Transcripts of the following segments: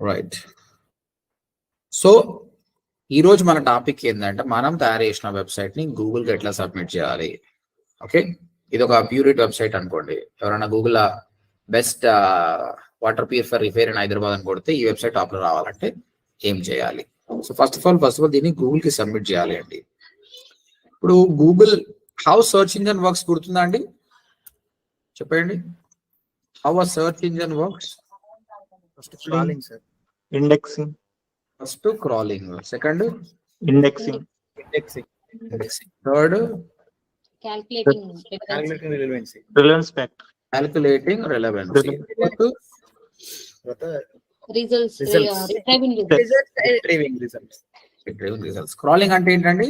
Right so ఈరోజు మన topic ఏంటంటే మనం తయారు చేసిన వెబ్సైట్ని గూగుల్కి ఎట్లా సబ్మిట్ చేయాలి? ఓకే? ఇది ఒక ప్యూరిట్ వెబ్సైట్ అనుకోండి. ఎవరైనా Google best water purifier repair in Hyderabad అని కొడితే ఈ వెబ్సైట్ టాప్లో రావాలంటే ఏం చేయాలి? So first of all first of all దీన్ని గూగుల్కి సబ్మిట్ చేయాలి అండి. ఇప్పుడు Google how search engine works గుర్తుందా అండి? చెప్పండి. How uh search engine works? First crawling sir indexing first crawling second indexing indexing indexing third relevancy factor calculating relevancy. Retrieving results crawling అంటే ఏంటండి?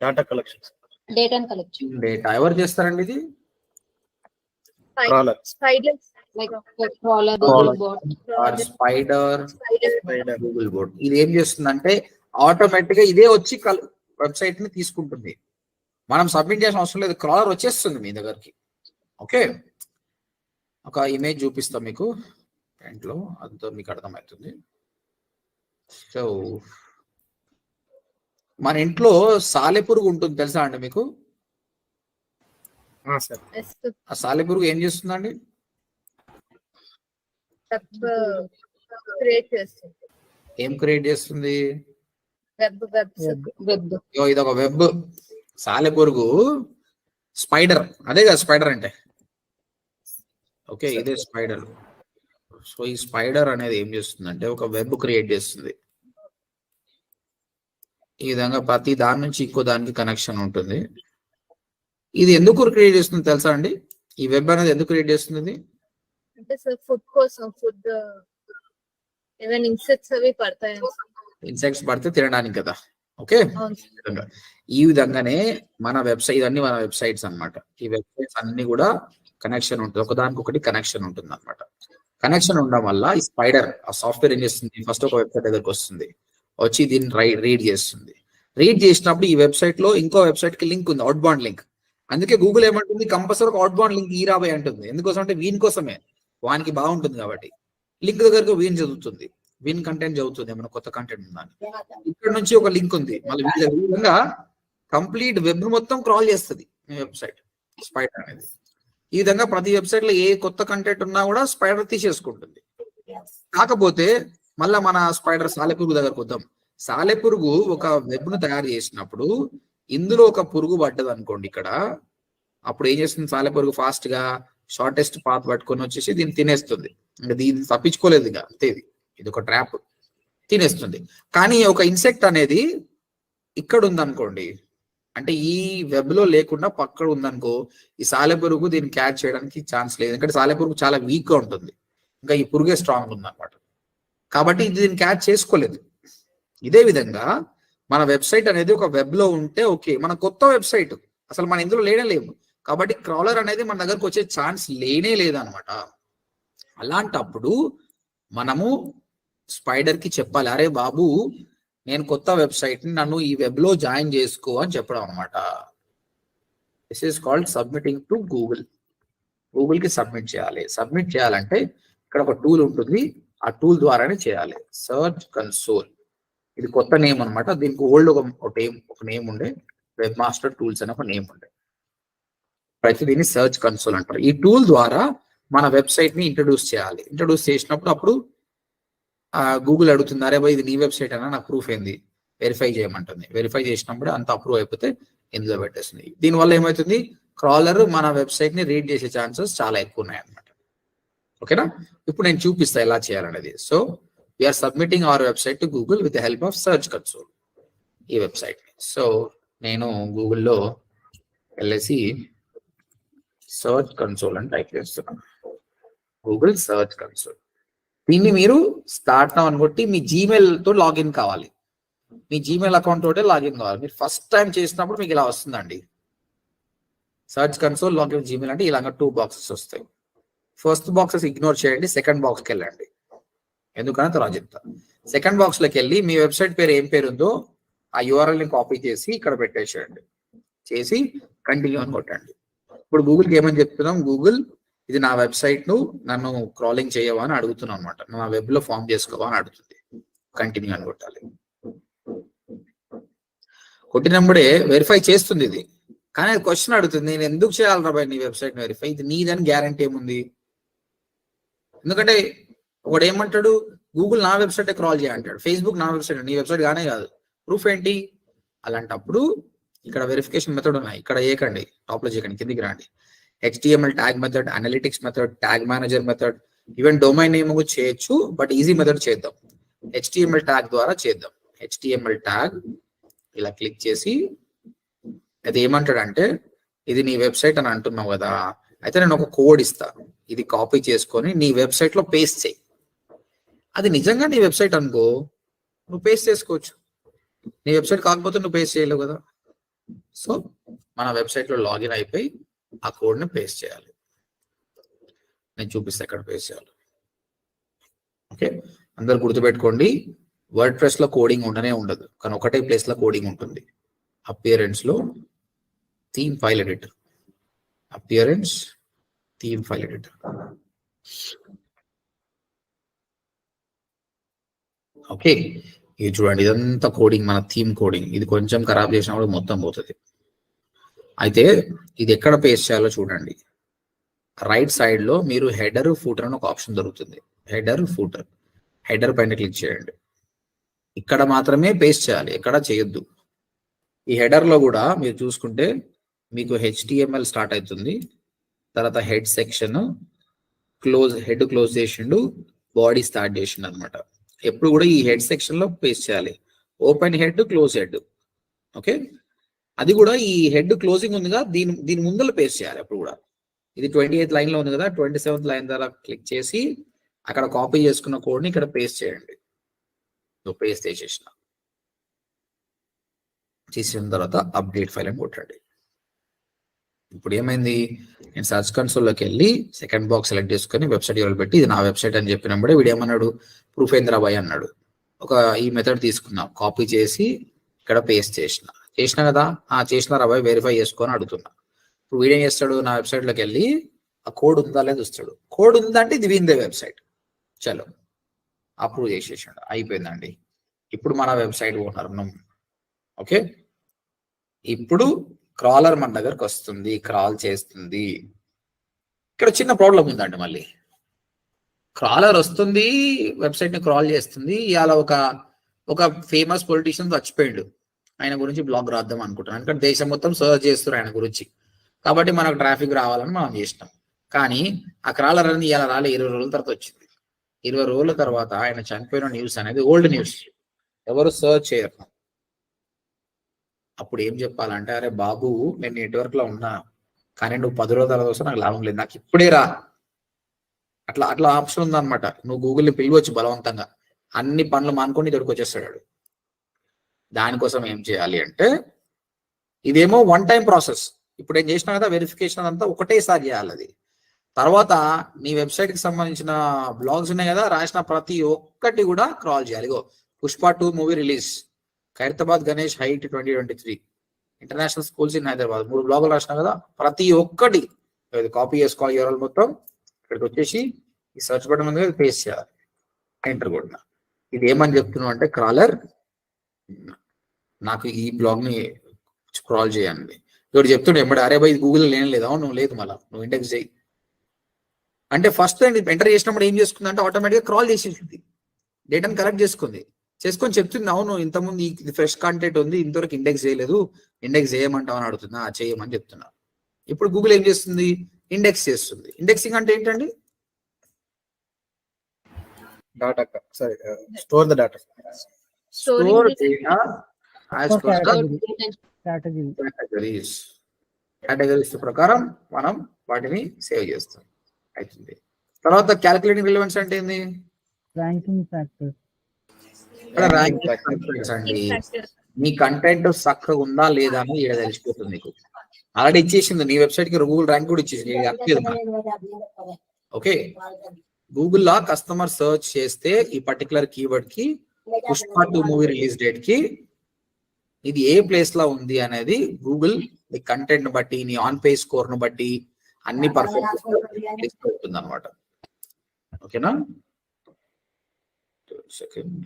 Data collections data and collection, data ఎవరు చేస్తారండి ఇది? Crawler. Google bot, spider. Google bot ఇది ఏం చేస్తుందంటే ఆటోమేటిక్గా ఇదే వచ్చి వెబ్సైట్ని తీసుకుంటుంది. మనం సబ్మిట్ చేసిన అవసరం లేదు. క్రాలర్ వచ్చేస్తుంది మీ దగ్గరికి. ఓకే ఒక ఇమేజ్ చూపిస్తాం మీకు. లో అంతా మీకు అర్థమవుతుంది. సో మన ఇంట్లో సాలెపురుగు ఉంటుంది. తెలుసా అండి మీకు? ఆ సాలెపురుగు ఏం చేస్తుందండి? Web, create చేస్తుంది. ఏం క్రియేట్ చేస్తుంది? Web, ఇగో ఇది ఒక వెబ్ సాలెపురుగు స్పైడర్ అదే కదా స్పైడర్ అంటే. ఓకే ఇదే స్పైడర్ సో ఈ స్పైడర్ అనేది ఏం చేస్తుందంటే ఒక వెబ్ క్రియేట్ చేస్తుంది. ఈ విధంగా ప్రతి దాని నుంచి ఇంకో దానికి కనెక్షన్ ఉంటుంది. ఇది ఎందుకు క్రియేట్ చేస్తుంది తెలుసా అండి? ఈ వెబ్ అనేది ఎందుకు క్రియేట్ చేస్తుంది? అంటే సార్ ఫుడ్ కోసం ఫుడ్ ఈవెన్ ఇన్సెక్ట్స్ అవి పడతాయి? ఇన్సెక్ట్స్ పడితే తినడానికి కదా. ఓకే ఈ విధంగా. ఈ విధంగానే మన వెబ్సైట్ ఇవన్నీ మన వెబ్సైట్స్ అన్నమాట. ఈ వెబ్సైట్స్ అన్ని కూడా కనెక్షన్ ఉంటుంది. ఒకదానికి ఒకటి కనెక్షన్ ఉంటుంది అనమాట కనెక్షన్ ఉండడం వల్ల ఈ స్పైడర్ ఆ సాఫ్ట్వేర్ ఏం చేస్తుంది? ఫస్ట్ ఒక వెబ్సైట్ దగ్గరకు వస్తుంది. వచ్చి దీన్ని రీడ్ చేస్తుంది. రీడ్ చేసినప్పుడు ఈ వెబ్సైట్లో ఇంకో వెబ్సైట్కి లింక్ ఉంది అవుట్ బాండ్ లింక్ అందుకే గూగుల్ ఏమంటుంది? కంపల్సరీ ఒక అవుట్ బాండ్ లింక్ ఈ రాబోయే అంటుంది. ఎందుకోసం అంటే వీని కోసమే. వానికి బాగుంటుంది కాబట్టి. లింక్ దగ్గరకు వీన్ చదువుతుంది. వీన్ కంటెంట్ చదువుతుంది ఏమైనా కొత్త కంటెంట్ ఉందని ఇక్కడ నుంచి ఒక లింక్ ఉంది. మళ్ళీ వీళ్ళ విధంగా కంప్లీట్ వెబ్ మొత్తం క్రాల్ చేస్తుంది మీ వెబ్సైట్ స్పైడర్ అనేది. ఈ విధంగా ప్రతి వెబ్సైట్లో ఏ కొత్త కంటెంట్ ఉన్నా కూడా స్పైడర్ తీసేసుకుంటుంది. కాకపోతే మళ్ళా మన స్పైడర్ సాలెపురుగు దగ్గరకు వద్దాం. సాలెపురుగు ఒక వెబ్ను తయారు చేసినప్పుడు ఇందులో ఒక పురుగు పడ్డది అనుకోండి ఇక్కడ. అప్పుడు ఏం చేస్తుంది సాలెపురుగు ఫాస్ట్గా షార్టెస్ట్ పాత్ పట్టుకొని వచ్చేసి దీన్ని తినేస్తుంది. ఇంకా దీన్ని తప్పించుకోలేదు ఇక అంతే ఇది. ఇది ఒక ట్రాప్ తినేస్తుంది. కానీ ఒక ఇన్సెక్ట్ అనేది ఇక్కడ ఉందనుకోండి అంటే ఈ వెబ్లో లేకుండా పక్కడ ఉందనుకో ఈ సాలెపురుగు దీన్ని క్యాచ్ చేయడానికి ఛాన్స్ లేదు. ఎందుకంటే సాలెపురుగు చాలా వీక్గా ఉంటుంది. ఇంకా ఈ పురుగే స్ట్రాంగ్ ఉందన్నమాట. కాబట్టి ఇది దీన్ని క్యాచ్ చేసుకోలేదు. ఇదే విధంగా మన వెబ్సైట్ అనేది ఒక వెబ్లో ఉంటే ఓకే. మన కొత్త వెబ్సైట్ అసలు మన ఇందులో లేనే లేము కాబట్టి క్రౌలర్ అనేది మన దగ్గరకు వచ్చే ఛాన్స్ లేనే లేదనమాట అలాంటప్పుడు మనము స్పైడర్కి చెప్పాలి అరే బాబు నేను కొత్త వెబ్సైట్ని నన్ను ఈ వెబ్లో జాయిన్ చేసుకో అని చెప్పడం అనమాట this is called submitting to Google గూగుల్కి submit చేయాలి. సబ్మిట్ చేయాలంటే ఇక్కడ ఒక టూల్ ఉంటుంది. ఆ టూల్ ద్వారానే చేయాలి. సర్చ్ కన్సోల్ ఇది కొత్త నేమ్ అన్నమాట. దీనికి ఓల్డ్ ఒక ఒక నేమ్ ఒక నేమ్ ఉండే. వెబ్ మాస్టర్ టూల్స్ అని ఒక నేమ్ ఉండే. అయితే దీన్ని సర్చ్ కన్సోల్ అంటారు. ఈ టూల్ ద్వారా మన వెబ్సైట్ని ఇంట్రడ్యూస్ చేయాలి. ఇంట్రడ్యూస్ చేసినప్పుడు అప్పుడు గూగుల్ అడుగుతుంది అరే బాయ్ ఇది నీ వెబ్సైట్ అన్న నాకు ప్రూఫ్ ఏంది? వెరిఫై చేయమంటుంది. వెరిఫై చేసినప్పుడు అంత అప్రూవ్ అయిపోతే ఇందులో పెట్టేస్తుంది. దీనివల్ల ఏమవుతుంది క్రాలర్ మన వెబ్సైట్ని రీడ్ చేసే ఛాన్సెస్ చాలా ఎక్కువ ఉన్నాయన్నమాట. ఓకేనా? ఇప్పుడు నేను చూపిస్తా ఎలా చేయాలనేది. So we're submitting our website to Google with help of search console ఈ వెబ్సైట్ సో నేను గూగుల్లో వెళ్ళేసి సర్చ్ కన్సోల్ అని టైప్ చేస్తున్నాను గూగుల్ సర్చ్ కన్సోల్ దీన్ని మీరు స్టార్ట్ నౌ అని కొట్టి మీ జీమెయిల్తో లాగిన్ కావాలి. మీ జీమెయిల్ అకౌంట్ తోటే లాగిన్ కావాలి. మీరు ఫస్ట్ టైం చేసినప్పుడు మీకు ఇలా వస్తుందండి. సర్చ్ కన్సోల్ లాగిన్ జీమెయిల్ అంటే ఇలాగ టూ బాక్సెస్ వస్తాయి. ఫస్ట్ బాక్సెస్ ఇగ్నోర్ చేయండి సెకండ్ బాక్స్కి వెళ్ళండి. ఎందుకని తర్వాత చెప్తా సెకండ్ బాక్స్లోకి వెళ్ళి మీ వెబ్సైట్ పేరు ఏం పేరు ఉందో ఆ యూఆర్ఎల్ని కాపీ చేసి ఇక్కడ పెట్టేసేయండి. చేసి కంటిన్యూ అని కొట్టండి. ఇప్పుడు గూగుల్కి ఏమని చెప్తున్నాం? గూగుల్ ఇది నా వెబ్సైట్ను నన్ను క్రాలింగ్ చేయవా అని అడుగుతున్నాను అనమాట నా వెబ్లో ఫామ్ చేసుకోవా అని అడుగుతుంది. కంటిన్యూ అని కొట్టాలి. కొట్టినప్పుడే వెరిఫై చేస్తుంది ఇది. కానీ క్వశ్చన్ అడుగుతుంది. నేను ఎందుకు చేయాలి బాయ్ నీ వెబ్సైట్ వెరిఫై ఇది నీదని గ్యారంటీ ఏముంది? ఎందుకంటే ఒకడు ఏమంటాడు? గూగుల్ నా వెబ్సైట్ క్రాల్ చేయంటాడు ఫేస్బుక్ నా వెబ్సైట్ నీ వెబ్సైట్ గానే కాదు. ప్రూఫ్ ఏంటి? అలాంటప్పుడు ఇక్కడ వెరిఫికేషన్ మెథడ్ ఉన్నాయి. ఇక్కడ చేయకండి టాప్లో చేయకండి. కిందికి రండి. HTML tag method analytics method tag manager method even domain name చేయొచ్చు బట్ ఈజీ మెథడ్ చేద్దాం. హెచ్టిఎంఎల్ ట్యాగ్ ద్వారా చేద్దాం. హెచ్టిఎంఎల్ ట్యాగ్ ఇలా క్లిక్ చేసి అది ఏమంటాడంటే ఇది నీ వెబ్సైట్ అని అంటున్నావు కదా. అయితే నేను ఒక కోడ్ ఇస్తాను ఇది కాపీ చేసుకొని నీ వెబ్సైట్లో పేస్ట్ చేయి. అది నిజంగా నీ వెబ్సైట్ అనుకో నువ్వు పేస్ట్ చేసుకోవచ్చు. నీ వెబ్సైట్ కాకపోతే నువ్వు పేస్ట్ చేయలేవు కదా. సో మన వెబ్సైట్లో లాగిన్ అయిపోయి ఆ కోడ్ని పేస్ట్ చేయాలి. నేను చూపిస్తే ఎక్కడ పేస్ట్ చేయాలి. ఓకే? అందరు గుర్తుపెట్టుకోండి వర్డ్ ప్రెస్లో కోడింగ్ ఉండనే ఉండదు. కానీ ఒకటే ప్లేస్లో కోడింగ్ ఉంటుంది. అపియరెన్స్లో theme file editor. Appearance theme file editor. Okay? ఇది చూడండి ఇదంతా కోడింగ్ మన థీమ్ కోడింగ్ ఇది కొంచెం ఖరాబ్ చేసినా కూడా మొత్తం పోతుంది. అయితే ఇది ఎక్కడ పేస్ట్ చేయాలో చూడండి. రైట్ సైడ్లో మీరు హెడర్ ఫూటర్ అని ఒక ఆప్షన్ దొరుకుతుంది. హెడర్ ఫూటర్ హెడర్ పైన క్లిక్ చేయండి. ఇక్కడ మాత్రమే పేస్ట్ చేయాలి ఎక్కడ చేయొద్దు. ఈ హెడర్లో కూడా మీరు చూసుకుంటే మీకు హెచ్టిఎంఎల్ స్టార్ట్ అవుతుంది. తర్వాత head section close head close చేసిండు బాడీ స్టార్ట్ చేసిండు అనమాట ఎప్పుడు కూడా ఈ హెడ్ సెక్షన్లో పేస్ట్ చేయాలి. Open head close head. Okay? అది కూడా ఈ హెడ్ క్లోజింగ్ ఉంది కదా దీని దీని ముందర పేస్ట్ చేయాలి అప్పుడు కూడా. ఇది ట్వంటీ ఎయిత్ లైన్లో ఉంది కదా ట్వంటీ సెవెంత్ లైన్ ద్వారా క్లిక్ చేసి అక్కడ కాపీ చేసుకున్న కోడ్ని ఇక్కడ పేస్ట్ చేయండి. నువ్వు పేస్ట్ చేసేసిన. చేసిన తర్వాత అప్డేట్ ఫైల్ అని కొట్టండి. ఇప్పుడు ఏమైంది? నేను సర్చ్ కన్సోల్లోకి వెళ్ళి సెకండ్ బాక్స్ సెలెక్ట్ చేసుకుని వెబ్సైట్ యూఆర్ఎల్ పెట్టి ఇది నా వెబ్సైట్ అని చెప్పినప్పుడే వీడు ఏమన్నాడు? ప్రూఫేంద్రాబాయ్ అన్నాడు. ఒక ఈ మెథడ్ తీసుకున్నా కాపీ చేసి ఇక్కడ పేస్ట్ చేసిన. చేసిన కదా? ఆ చేసిన రాబాయ్ వెరిఫై చేసుకొని అడుగుతున్నా. ఇప్పుడు వీడేం చేస్తాడు? నా వెబ్సైట్లోకి వెళ్ళి ఆ కోడ్ ఉందా లేదా చూస్తాడు. కోడ్ ఉందంటే ఇది విందే వెబ్సైట్ చలో. అప్రూవ్ చేసేసాడు. అయిపోయిందండి. ఇప్పుడు మన వెబ్సైట్ ఓనర్. ఓకే? ఇప్పుడు క్రాలర్ మన దగ్గరకు వస్తుంది క్రాల్ చేస్తుంది. ఇక్కడ చిన్న ప్రాబ్లం ఉందండి మళ్ళీ. క్రాలర్ వస్తుంది వెబ్సైట్ని క్రాల్ చేస్తుంది. ఇవాళ ఒక ఒక ఫేమస్ పొలిటీషియన్ చచ్చిపోయాడు ఆయన గురించి బ్లాగ్ రాద్దాం అనుకుంటున్నాను. ఎందుకంటే దేశం మొత్తం సర్చ్ చేస్తారు ఆయన గురించి. కాబట్టి మనకు ట్రాఫిక్ రావాలని మనం చేసినాం. కానీ ఆ క్రాలర్ అనేది ఇలా రాలే ఇరవై రోజుల తర్వాత వచ్చింది. ఇరవై రోజుల తర్వాత ఆయన చనిపోయిన న్యూస్ అనేది ఓల్డ్ న్యూస్ ఎవరు సర్చ్ చేయరు. అప్పుడు ఏం చెప్పాలంటే అరే బాబు నేను నెట్వర్క్లో ఉన్నా కానీ నువ్వు పది రోజుల తర్వాత నాకు లాభం లేదు. నాకు ఇప్పుడే రా. అట్లా అట్లా ఆప్షన్ ఉందన్నమాట. నువ్వు గూగుల్ని పిలవచ్చు బలవంతంగా. అన్ని పనులు మానుకొని ఇక్కడికి వచ్చేస్తాడు దానికోసం ఏం చేయాలి అంటే ఇదేమో వన్ టైం ప్రాసెస్ ఇప్పుడు ఏం చేసినా కదా వెరిఫికేషన్ అంతా ఒకటేసారి చేయాలి అది. తర్వాత నీ వెబ్సైట్కి సంబంధించిన బ్లాగ్స్ ఉన్నాయి కదా రాసిన ప్రతి ఒక్కటి కూడా క్రాల్ చేయాలి. ఇగో Pushpa two movie release Khairatabad Ganesh height twenty twenty three international schools in Hyderabad. మూడు బ్లాగులు రాసిన కదా ప్రతి ఒక్కటి కాపీ చేసుకోవాలి ఎవరు మొత్తం. ఇక్కడికి వచ్చేసి ఈ సర్చ్ బటన్ ఉంది పేస్ట్ చేయాలి. ఎంటర్ కొట్టిన ఇది ఏమని చెప్తున్నావు అంటే క్రాలర్ నాకు ఈ బ్లాగ్ని స్క్రాల్ చేయండి. ఇక్కడ చెప్తుండే ఎమ్మడి అరే బై గూగుల్ లేని లేదా. నువ్వు లేదు మళ్ళా. నువ్వు ఇండెక్స్ చేయి. అంటే ఫస్ట్ ఎంటర్ చేసినప్పుడు ఏం చేసుకుంది అంటే ఆటోమేటిక్గా క్రాల్ చేసేసింది. డేటాను కలెక్ట్ చేసుకుంది. చేసుకొని చెప్తుంది అవును ఇంతకుముందు ఈ- ఇది ఫ్రెష్ కాంటెంట్ ఉంది ఇంతవరకు ఇండెక్స్ చేయలేదు ఇండెక్స్ చేయమంటావు అని అడుగుతున్నా "ఆ, చేయమని చెప్తున్నా. ఇప్పుడు గూగుల్ ఏం చేస్తుంది? ఇండెక్స్ చేస్తుంది. ఇండెక్సింగ్ అంటే ఏంటండి? Sorry, uh. కేటగిరీస్ ప్రకారం మనం వాటిని సేవ్ చేస్తాం. అవుతుంది తర్వాత క్యాలిక్యులేటింగ్ రిలవెన్స్ అంటే ఏంది? Ranking factor ఇక్కడ ర్యాంక్ అండి. మీ కంటెంట్ చక్కగా ఉందా లేదా అని ఇక్కడ తెలిసిపోతుంది మీకు. ఆల్రెడీ ఇచ్చేసింది నీ వెబ్సైట్కి గూగుల్ ర్యాంక్ కూడా ఇచ్చేసింది. ఓకే. గూగుల్ లా కస్టమర్ సర్చ్ చేస్తే ఈ పర్టికులర్ కీవర్డ్కి పుష్ప టూ మూవీ రిలీజ్ డేట్కి ఇది ఏ ప్లేస్లో ఉంది అనేది గూగుల్ నీ కంటెంట్ బట్టి నీ ఆన్ పేజ్ స్కోర్ను బట్టి అన్ని పర్ఫెక్ట్ అవుతుంది అనమాట ఓకేనా? సెకండ్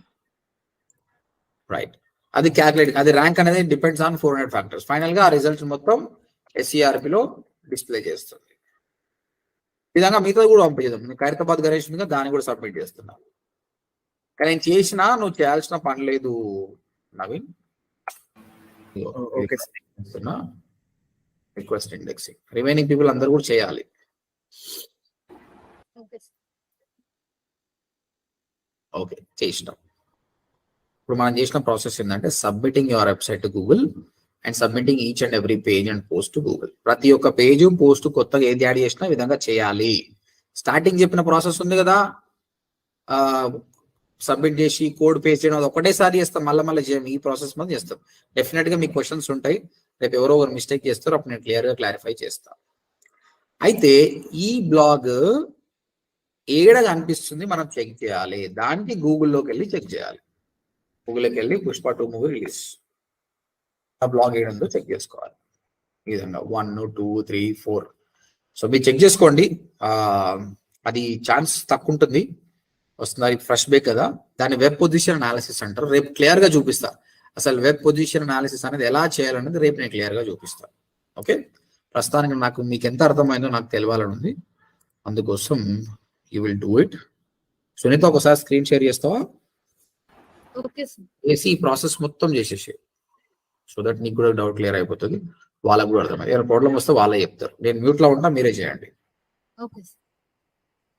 రైట్ అది క్యాల్కులేట్ అది ర్యాంక్ అనేది depends on four hundred factors ఫైనల్గా ఆ రిజల్ట్స్ మొత్తం SCRP లో డిస్ప్లే చేస్తుంది. విధంగా మిగతా కూడా పంపించదాం నేను ఖైరతాబాద్ గణేష్ కదా, దాన్ని కూడా సబ్మిట్ చేస్తున్నా. కానీ నేను చేసినా నువ్వు చేయాల్సిన పని లేదు Naveen. Okay. Request indexing remaining people అందరూ కూడా చేయాలి. ఓకే చేసినాం. ఇప్పుడు మనం చేసిన ప్రాసెస్ ఏంటంటే submitting your website to Google and submitting each and every page and post to Google ప్రతి ఒక్క పేజ్ పోస్ట్ కొత్తగా ఏది యాడ్ చేసినా విధంగా చేయాలి. స్టార్టింగ్ చెప్పిన ప్రాసెస్ ఉంది కదా? సబ్మిట్ చేసి కోడ్ పేస్ట్ చేయడం అది ఒకటేసారి చేస్తాం మళ్ళీ మళ్ళీ చేయం. ఈ ప్రాసెస్ మనం చేస్తాం. డెఫినెట్గా మీకు క్వశ్చన్స్ ఉంటాయి. రేపు ఎవరో ఒకరు మిస్టేక్ చేస్తారో అప్పుడు నేను క్లియర్గా క్లారిఫై చేస్తాను అయితే ఈ బ్లాగ్ ఏడ కనిపిస్తుంది? మనం చెక్ చేయాలి. దానికి గూగుల్లోకి వెళ్ళి చెక్ చేయాలి. గూగుల్లోకి వెళ్ళి పుష్ప టూ మూవీ రిలీజ్ ఆ బ్లాగ్ ఏడుందో చెక్ చేసుకోవాలి. ఈ విధంగా one two three four so మీరు చెక్ చేసుకోండి. అది ఛాన్స్ తక్కువ ఉంటుంది. వస్తుంది ఫ్రెష్ బేక్ కదా. దాన్ని వెబ్ పొజిషన్ అనాలిసిస్ అంటారు. రేపు క్లియర్గా చూపిస్తా. అసలు వెబ్ పొజిషన్ అనాలిసిస్ అనేది ఎలా చేయాలనేది రేపు నేను క్లియర్గా చూపిస్తాను ఓకే ప్రస్తుతానికి నాకు మీకు ఎంత అర్థమైందో నాకు తెలియాలని ఉంది. అందుకోసం you will do it Sunitha ఒకసారి స్క్రీన్ షేర్ చేస్తావా? చేసి ఈ ప్రాసెస్ మొత్తం చేసేసి సో దట్ నీకు కూడా డౌట్ క్లియర్ అయిపోతుంది. వాళ్ళకు కూడా అర్థమైంది. ఏమైనా ప్రాబ్లం వస్తే వాళ్ళే చెప్తారు. నేను మ్యూట్లో ఉంటా మీరే చేయండి.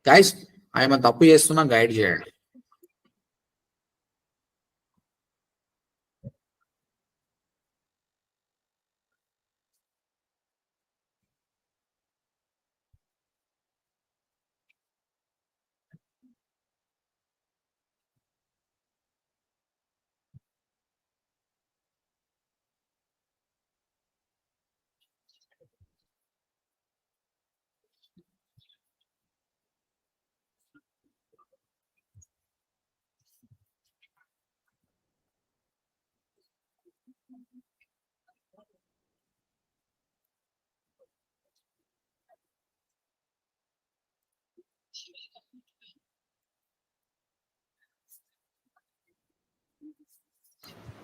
గైస్ ఆయన తప్పు చేస్తున్నా గైడ్ చేయండి.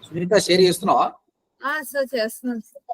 సునీత షేర్ చేస్తున్నావా? సార్ చేస్తున్నాను. సార్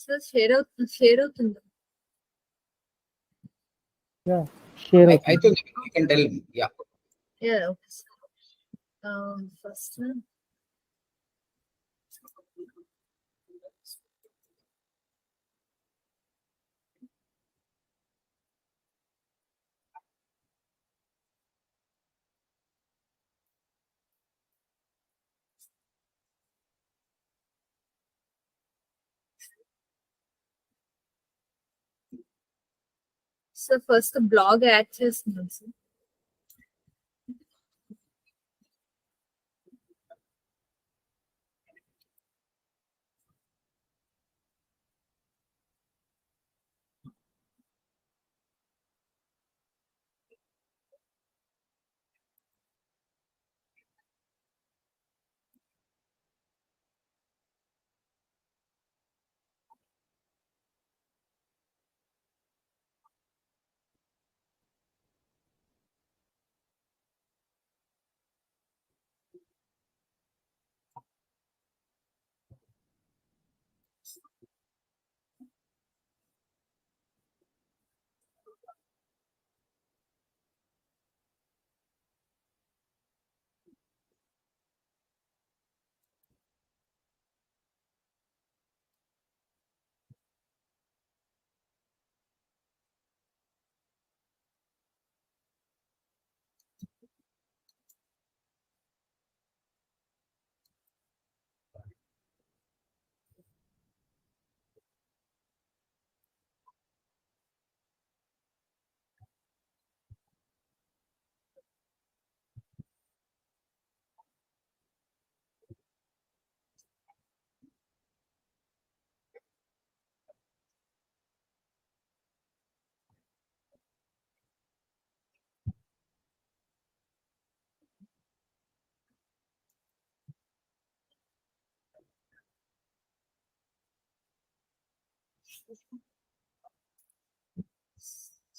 సార్ షేర్ అవుతుంది షేర్ అవుతుంది షేర్ అయితే tell yeah yeah okay sir first Sir first blog add చేస్తున్నాను సార్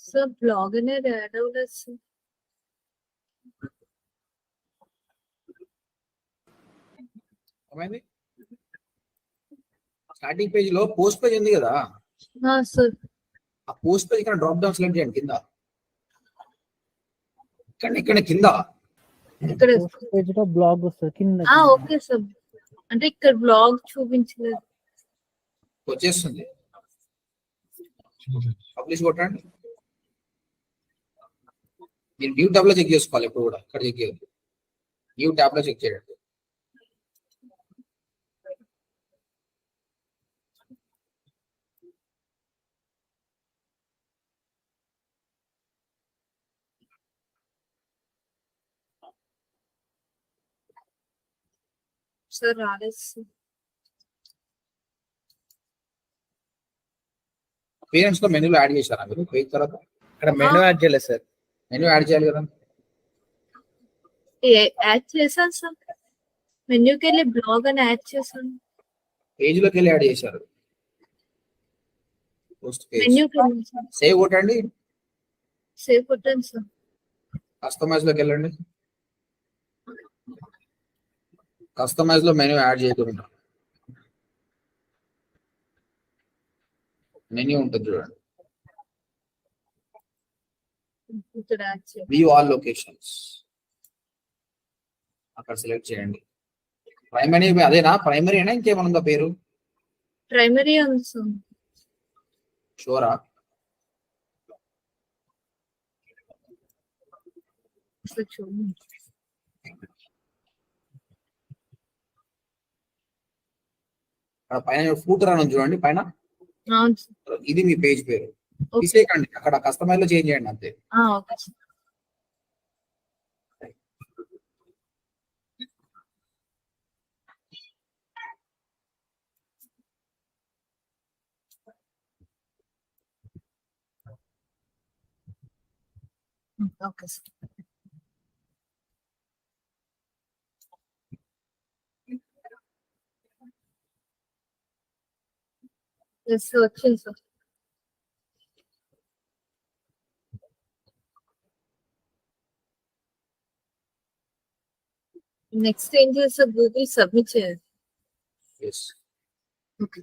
సార్ బ్లాగ్ అనేది యాడ్ అవ్వలేదు సార్ స్టార్టింగ్ పేజ్లో పోస్ట్ పేజ్ ఉంది కదా? ఆ, సార్ ఆ పోస్ట్ పేజ్ ఇక్కడ డ్రాప్ డౌన్ సెలెక్ట్ చేయండి కింద. ఇక్కడ ఇక్కడ కింద. ఇక్కడ పేజ్లో బ్లాగ్ వస్తుంది కింద ఆ ఓకే సార్ అంటే ఇక్కడ బ్లాగ్ చూపించలేదు వచ్చేస్తుంది. పబ్లిష్ కొట్టండి మీరు న్యూ ట్యాబ్లో చెక్ చేసుకోవాలి ఇప్పుడు కూడా ఇక్కడ చెక్ చేయండి న్యూ ట్యాబ్లో చెక్ చేయండి సార్ రాలేదు పేరెంట్స్లో మెనూలో యాడ్ చేశారా మీరు? పేజ్ తర్వాత? ఇక్కడ మెనూ యాడ్ చేయలేదు సార్. మెనూ యాడ్ చేయాలి కదా? యాడ్ చేశాను సార్. మెన్యూకి వెళ్ళి బ్లాగ్ అని యాడ్ చేశాను పేజ్లోకి వెళ్ళి యాడ్ చేశారు. పోస్ట్ పేజ్ సేవ్ కొట్టండి. సేవ్ కొట్టాను సార్. కస్టమైజ్లోకి వెళ్ళండి. కస్టమైజ్లో మెనూ యాడ్ చేయకుండా. మెనూ ఉంటుంది చూడండి. వ్యూ ఆల్ లొకేషన్స్ అక్కడ సెలెక్ట్ చేయండి. ప్రైమరీ అదేనా? ప్రైమరీ అయినా ఇంకేమైనా ఉందా పేరు ప్రైమరీ షోరా పైన ఫూటర్ అని చూడండి. పైన ఇది మీ పేజ్ పేరు. తీసేయకండి. అక్కడ కస్టమైజ్లో చేంజ్ చేయండి అంతే. Okay sir. selections of Next change is a Google submission. Yes. Okay.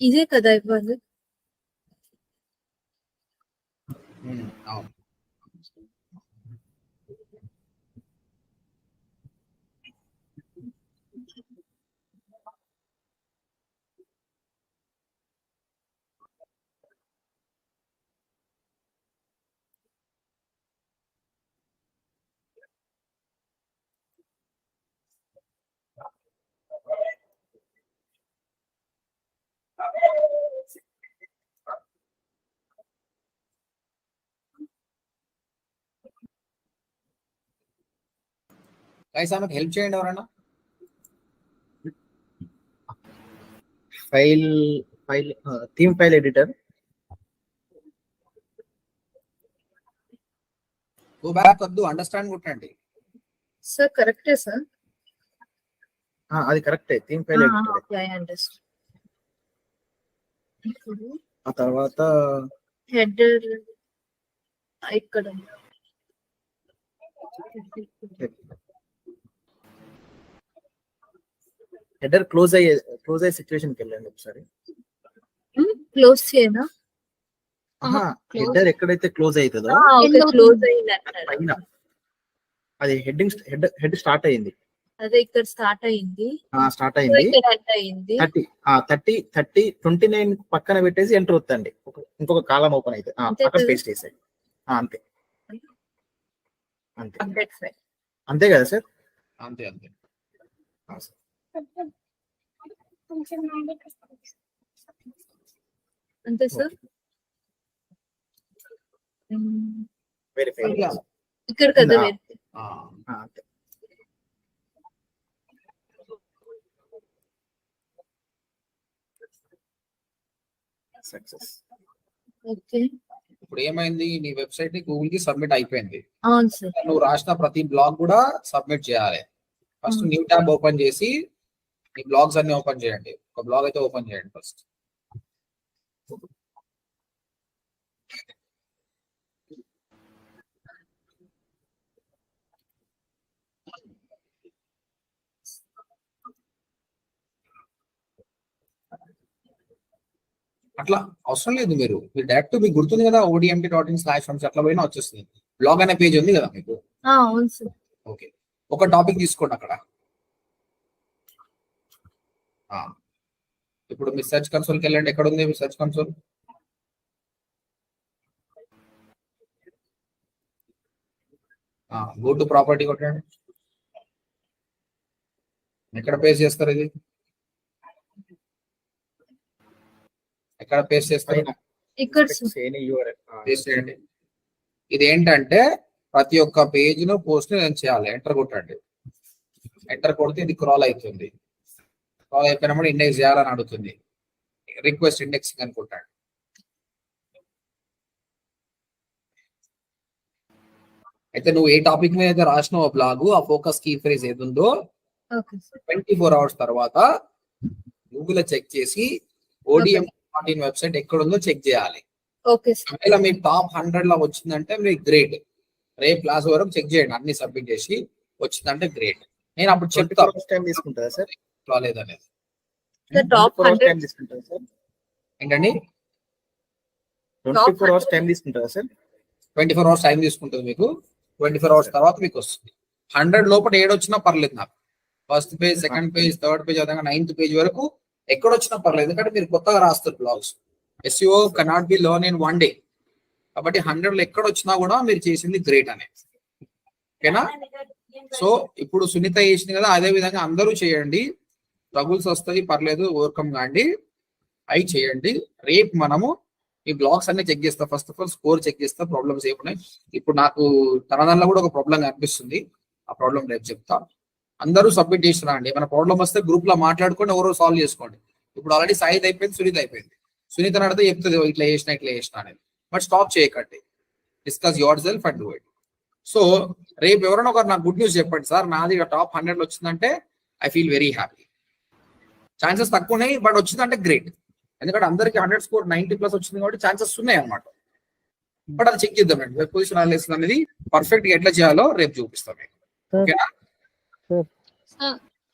చేయాలి ఎస్ ఓకే గైస్ ఆమెకు హెల్ప్ చేయండి ఎవరన్నా file file theme file editor go back వద్దు అండర్స్టాండ్ కొట్టండి. సార్ కరెక్టే సార్ అది కరెక్టే థీమ్ ఫైల్ ఎడిటర్ ఆ తర్వాత హెడర్ ఇక్కడ. హెడర్ క్లోజ్ అయ్యే క్లోజ్ అయ్యే సిచ్యువేషన్కి వెళ్ళండి ఒకసారి. క్లోజ్ చేయనా. హెడర్ ఎక్కడైతే క్లోజ్ అవుతుందో క్లోజ్ అయింది అది హెడ్డింగ్ హెడ్ హెడ్ స్టార్ట్ అయింది. అదే ఇక్కడ స్టార్ట్ అయింది. స్టార్ట్ అయింది. Thirty thirty thirty twenty nine పక్కన పెట్టేసి ఎంటర్ వద్దండి. ఇంకొక కాలం ఓపెన్ అయితే. పక్కన కదా? పేస్ట్ చేసాయి. అంతే. అంతే. అంతే కదా సార్? అంతే అంతే. అంతే సార్? ఇక్కడ కదా సక్సెస్ ఓకే ఇప్పుడు ఏమైంది? నీ వెబ్సైట్ని గూగుల్కి సబ్మిట్ అయిపోయింది నువ్వు రాసిన ప్రతి బ్లాగ్ కూడా సబ్మిట్ చేయాలి. ఫస్ట్ న్యూ ట్యాబ్ ఓపెన్ చేసి ఈ బ్లాగ్స్ అన్ని ఓపెన్ చేయండి. ఒక బ్లాగ్ అయితే ఓపెన్ చేయండి ఫస్ట్. అట్లా అవసరం లేదు మీరు. మీరు డైరెక్ట్ మీకు గుర్తుంది కదా ఓడిఎంటీ డాట్ ఇన్ స్లాష్ అట్లా పోయినా వచ్చేస్తుంది. బ్లాగ్ అనే పేజ్ ఉంది కదా మీకు? ఓకే. ఒక టాపిక్ తీసుకోండి అక్కడ. ఇప్పుడు మీ సెర్చ్ కన్సోల్కి వెళ్ళండి ఎక్కడ ఉంది మీ search console go to property కొట్టండి. ఎక్కడ పేస్ట్ చేస్తారు ఇది? ఎక్కడ పేస్ట్ చేస్తారు? పేస్ట్ చేయండి. ఇది ఏంటంటే ప్రతి ఒక్క పేజ్ను పోస్ట్ నేను చేయాలి. ఎంటర్ కొట్టండి. ఎంటర్ కొడితే ఇది క్రాల్ అవుతుంది. క్రాల్ అయిపోయినప్పుడు ఇండెక్స్ చేయాలని అడుగుతుంది. రిక్వెస్ట్ ఇండెక్సింగ్ అని కొట్టండి అయితే నువ్వు ఏ టాపిక్ మీద అయితే రాసినావు బ్లాగ్ ఆ ఫోకస్ కీ ఫ్రేజ్ ఏది ఉందో okay sir twenty four hours తర్వాత గూగుల్ చెక్ చేసి ఓడిఎం వెబ్సైట్ ఎక్కడ ఉందో చెక్ చేయాలి. ఓకే సార్ ఒకవేళ మీకు టాప్ హండ్రెడ్లో వచ్చిందంటే మీకు గ్రేట్ రేపు క్లాస్ వరకు చెక్ చేయండి. అన్ని సబ్మిట్ చేసి వచ్చిందంటే గ్రేట్ నేను అప్పుడు ట్వంటీ చెప్తా ఫోర్ అవర్స్ టైం తీసుకుంటుందా సార్? రాలేదనేది ఏంటండి twenty four hours time తీసుకుంటుందా sir? Twenty four hours time తీసుకుంటుంది మీకు. ట్వంటీ ఫోర్ అవర్స్ తర్వాత మీకు వస్తుంది హండ్రెడ్ లోపల ఏడు వచ్చినా పర్లేదు నాకు. First page second page third page అదే నైన్త్ పేజ్ వరకు ఎక్కడ వచ్చినా పర్లేదు. ఎందుకంటే మీరు కొత్తగా రాస్తారు blogs SEO cannot be learn in one day కాబట్టి హండ్రెడ్లో ఎక్కడ వచ్చినా కూడా మీరు చేసింది గ్రేట్ అనే. ఓకేనా సో ఇప్పుడు సునీత చేసింది కదా అదే విధంగా అందరూ చేయండి. స్ట్రగుల్స్ వస్తాయి పర్లేదు ఓవర్కమ్ కాండి. అవి చేయండి. రేపు మనము ఈ బ్లాగ్స్ అన్ని చెక్ చేస్తా. First of all score check చేస్తా. ప్రాబ్లమ్స్ ఏమున్నాయి ఇప్పుడు నాకు తన దానిలో కూడా ఒక ప్రాబ్లం కనిపిస్తుంది ఆ ప్రాబ్లం రేపు చెప్తా. అందరూ సబ్మిట్ చేసినా అండి. మన ప్రాబ్లం వస్తే గ్రూప్లో మాట్లాడుకొని ఎవరో సాల్వ్ చేసుకోండి. ఇప్పుడు ఆల్రెడీ సాయిత్ అయిపోయింది సునీత అయిపోయింది. సునీత అడిగితే చెప్తుంది ఇట్లా చేసిన ఇట్లా చేసిన అనేది బట్ స్టాప్ చేయకండి. Discuss yourself and do it. So రేపు ఎవరైనా ఒకరు నాకు గుడ్ న్యూస్ చెప్పండి సార్. నాది టాప్ హండ్రెడ్ వచ్చిందంటే I feel very happy. Chances తక్కువ ఉన్నాయి బట్ వచ్చిందంటే గ్రేట్ ఎందుకంటే అందరికి హండ్రెడ్ స్కోర్ నైన్టీ ప్లస్ వచ్చింది కాబట్టి ఛాన్సెస్ ఉన్నాయి అనమాట బట్ అది చెక్ చేద్దామండి వెబ్ పొజిషన్ అనాలిసిస్ అనేది పర్ఫెక్ట్గా ఎట్లా చేయాలో రేపు చూపిస్తాం మీకు. ఓకేనా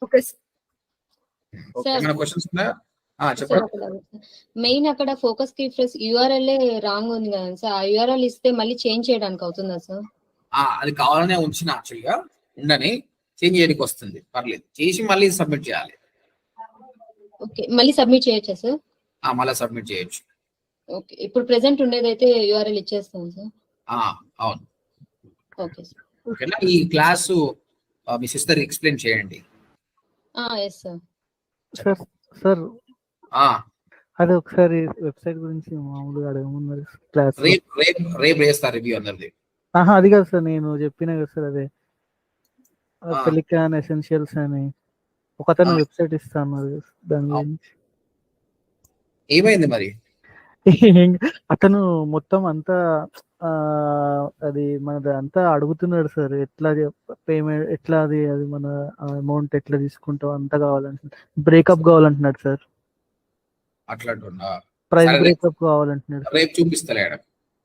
ఓకే క్వశ్చన్స్ ఉన్నాయా? మెయిన్ అక్కడ ఫోకస్కి ప్లస్ యూఆర్ఎల్ రాంగ్ ఉంది కదా సార్ ఆ యూఆర్ఎల్ ఇస్తే మళ్ళీ చేంజ్ చేయడానికి అవుతుందా సార్ ఆ, అది కావాలనే ఉంచిన యాక్చువల్గా ఉండని చేంజ్ చేయడానికి వస్తుంది. పర్లేదు. చేసి మళ్ళీ సబ్మిట్ చేయాలి. ఓకే. మళ్ళీ సబ్మిట్ చేయొచ్చా సార్ ఆ, మళ్ళీ సబ్మిట్ చేయొచ్చు. ఓకే. ఇప్పుడు ప్రెసెంట్ ఉండేదైతే యూఆర్ఎల్ ఇచ్చేస్తాను సార్ ఆ, అవును. ఓకే సార్ ఓకేనా ఈ క్లాసు ఆ, మీ సిస్టర్ ఎక్స్ప్లెయిన్ చేయండి. ఎస్ సార్ సార్ సార్ ఆ. అది ఒకసారి వెబ్సైట్ గురించి మామూలుగా అడగమన్నారు క్లాస్. రేపు రేపు రేపు వేస్తా రివ్యూ అందరిది. ఆహా అది కాదు సార్ నేను చెప్పిన కదా సార్ అదే. ఆ. పెలికాన్ ఎసెన్షియల్స్ అని. ఒకతను ఆ. వెబ్సైట్ ఇస్తాను దాని. గురించి ఏమైంది మరి అతను మొత్తం అంతా అది మనది అంతా అడుగుతున్నాడు సార్ ఎట్లా పేమెంట్ ఎట్లా అది అది మన అమౌంట్ ఎట్లా తీసుకుంటాం అంతా కావాలంటున్నాడు బ్రేకప్ కావాలంటున్నాడు సార్ అట్లాంటున్నా ప్రైస్. బ్రేకప్ కావాలంటున్నాడు రేపు చూపిస్తలే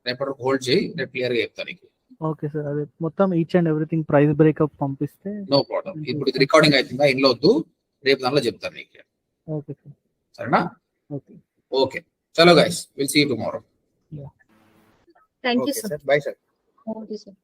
రేపటి హోల్డ్ చేయి రేపు క్లియర్గా చెప్తా నీకు ఓకే సార్. అదే మొత్తం each and everything price breakup పంపిస్తే నో ప్రాబ్లం ఇప్పుడు ఇది రికార్డింగ్ అవుతుందా ఇంట్లో వద్దు. రేపు దానిలో చెప్తాను నీకు ఓకే సార్. సరేనా? ఓకే. ఓకే. చలో guys will see tomorrow thank you sir sir bye sir thank you sir